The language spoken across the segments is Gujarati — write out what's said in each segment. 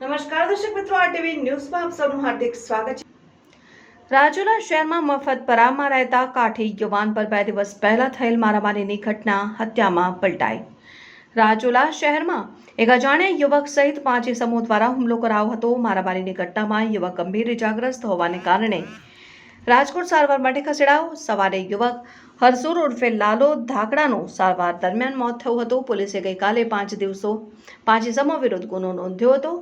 નમસ્કાર દર્શક મિત્રો આરટીવી ન્યૂઝમાં આપ સૌનું હાર્દિક સ્વાગત છે. રાજુલા શહેરમાં મફત પરામાં રહેતા કાઠી યુવાન પર બે દિવસ પહેલા થયેલ મારામારીની ઘટના હત્યામાં પલટાઈ. રાજુલા શહેરમાં એક અજાણ્યા યુવક સહિત પાંચ સમૂહ દ્વારા હુમલો કરાયો હતો. મારામારીની ઘટનામાં યુવક ગંભીર ઇજાગ્રસ્ત હોવાને કારણે રાજકોટ સારવાર માટે ખસેડાયો. સવારે યુવક હરસુર ઉર્ફે લાલો ધાકડાનું સારવાર દરમિયાન મોત થયું હતું. પોલીસે ગઈકાલે પાંચ દિવસો પાંચ ઇસમો વિરુદ્ધ ગુનો નોંધ્યો હતો.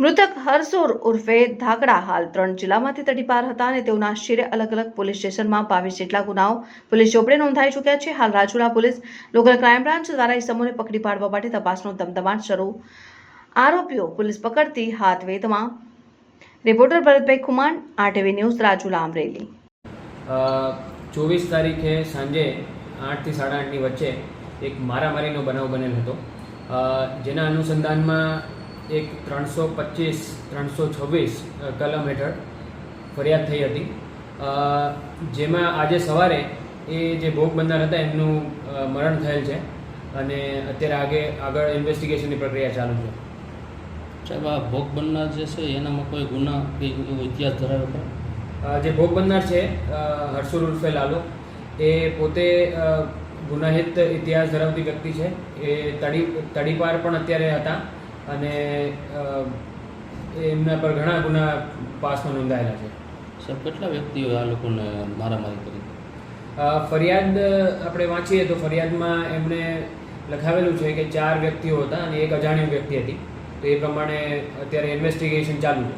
મૃતક હરસુર ઉર્ફે ધાકડા હાલ ત્રણ જિલ્લામાંથી તડીપાર હતા અને તેઓના શિરે અલગ અલગ પોલીસ સ્ટેશનમાં બાવીસ જેટલા ગુનાઓ પોલીસ ચોપડે નોંધાઈ ચૂક્યા છે. હાલ Rajula police local crime branch દ્વારા ઇસમોને પકડી પાડવા માટે તપાસનો ધમધમાટ શરૂ આરોપીઓ પોલીસ પકડતી હાથ વેધમાં reporter Bharatbhai Khuman, RTV news Rajula Amreli. ચોવીસ તારીખે સાંજે આઠથી સાડા આઠની વચ્ચે એક મારામારીનો બનાવ બનેલ હતો. જેના અનુસંધાનમાં એક ત્રણસો પચીસ, ત્રણસો છવ્વીસ કલમ હેઠળ ફરિયાદ થઈ હતી. જેમાં આજે સવારે એ જે ભોગ બનનાર હતા એમનું મરણ થયેલ છે અને અત્યારે આગે, આગળ ઇન્વેસ્ટિગેશનની પ્રક્રિયા ચાલુ છે. સાહેબ, આ ભોગ બનનાર જે છે એનામાં કોઈ ગુના કે ઇતિહાસ ધરાવે ખરો? જે ભોગ બનનાર છે હર્ષુલ ઉર્ફે લાલો એ પોતે ગુનાહિત ઇતિહાસ ધરાવતી વ્યક્તિ છે. એ તડી તડીપાર પણ અત્યારે હતા અને એમના પર ઘણા ગુના પાસમાં નોંધાયેલા છે. સાહેબ કેટલા વ્યક્તિઓ આ લોકોને મારામારી કરી? ફરિયાદ આપણે વાંચીએ તો ફરિયાદમાં એમણે લખાવેલું છે કે ચાર વ્યક્તિઓ હતા અને એક અજાણ્યો વ્યક્તિ હતી. તો એ પ્રમાણે અત્યારે ઇન્વેસ્ટિગેશન ચાલુ છે.